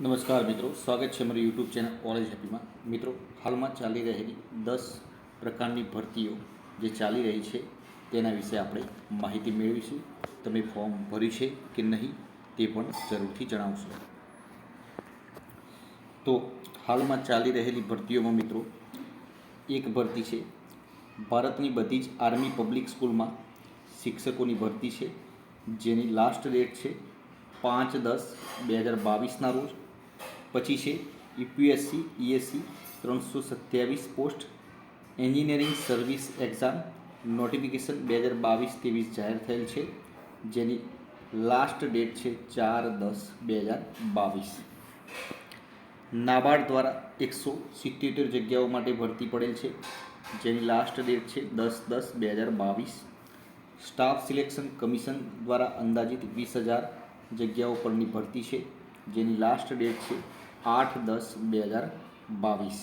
નમસ્કાર મિત્રો, સ્વાગત છે મારી યુટ્યુબ ચેનલ કોલેજ હેપીમાં મિત્રો, હાલમાં ચાલી રહેલી દસ પ્રકારની ભરતીઓ જે ચાલી રહી છે, તેના વિશે આપણે માહિતી મેળવીશું. તમે ફોર્મ ભર્યું છે કે નહીં, તે પણ જરૂરથી જણાવશો. તો હાલમાં ચાલી રહેલી ભરતીઓમાં મિત્રો, એક ભરતી છે, ભારતની બધી જ આર્મી પબ્લિક સ્કૂલમાં શિક્ષકોની ભરતી છે, જેની લાસ્ટ ડેટ છે પાંચ દસ બે હજાર બાવીસના રોજ. પછી છે યુપીએસસી, ઈએસસી, ત્રણસો સત્યાવીસ post engineering service exam notification બે હજાર બાવીસ ત્રેવીસ જાહેર થયેલ છે, જેની લાસ્ટ ડેટ છે ચાર દસ બે હજાર બાવીસ. નાબાર્ડ દ્વારા એકસો સિત્યોતેર જગ્યાઓ માટે ભરતી પડેલ છે, જેની લાસ્ટ ડેટ છે દસ દસ બે હજાર બાવીસ. સ્ટાફ સિલેક્શન કમિશન દ્વારા અંદાજિત વીસ હજાર જગ્યાઓ પરની ભરતી છે, જેની લાસ્ટ ડેટ છે આઠ દસ બે હજાર બાવીસ.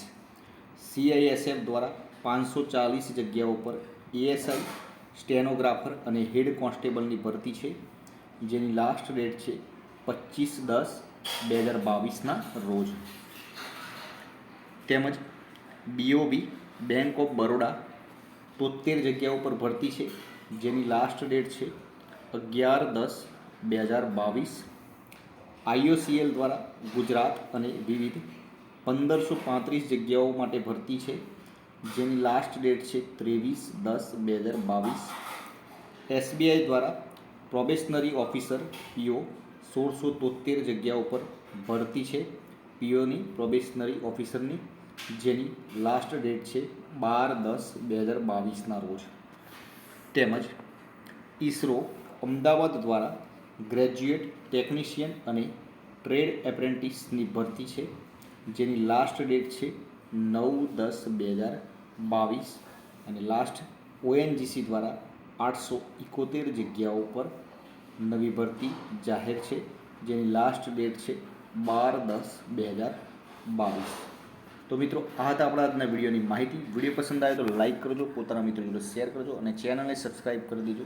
સીઆઈએસએફ દ્વારા પાંચસો ચાલીસ જગ્યાઓ પર એએસઆઈ સ્ટેનોગ્રાફર અને હેડ કોન્સ્ટેબલની ભરતી છે, જેની લાસ્ટ ડેટ છે પચીસ દસ બે હજાર બાવીસના રોજ. તેમજ બીઓબી બેંક ઓફ બરોડા તોતેર જગ્યાઓ પર ભરતી છે, જેની લાસ્ટ ડેટ છે અગિયાર દસ બે હજાર બાવીસ. આઈઓસીએલ દ્વારા ગુજરાત અને વિવિધ પંદરસો પાંત્રીસ જગ્યાઓ માટે ભરતી છે. જેની લાસ્ટ ડેટ છે ત્રેવીસ દસ બે હજાર બાવીસ. એસબીઆઈ દ્વારા પ્રોબેશનરી ઓફિસર પીઓ સોળસો તોતેર જગ્યાઓ પર ભરતી છે. પીઓની પ્રોબેશનરી ઓફિસરની જેની લાસ્ટ ડેટ છે બાર દસ બે હજાર બાવીસના રોજ. તેમજ ઈસરો અમદાવાદ દ્વારા ગ્રેજ્યુએટ ટેકનિશિયન અને ટ્રેડ એપ્રેન્ટિસની ભરતી છે, જેની લાસ્ટ ડેટ છે નવ દસ બે હજાર બાવીસ અને લાસ્ટ ઓએનજીસી દ્વારા આઠસો એકોતેર જગ્યાઓ પર નવી ભરતી જાહેર છે, જેની લાસ્ટ ડેટ છે બાર દસ બે હજાર બાવીસ. તો મિત્રો, આ હતા આપણા આજના વિડીયોની માહિતી. વીડિયો પસંદ આવે તો લાઇક કરજો, પોતાના મિત્રો શેર કરજો અને ચેનલને સબસ્ક્રાઈબ કરી દેજો.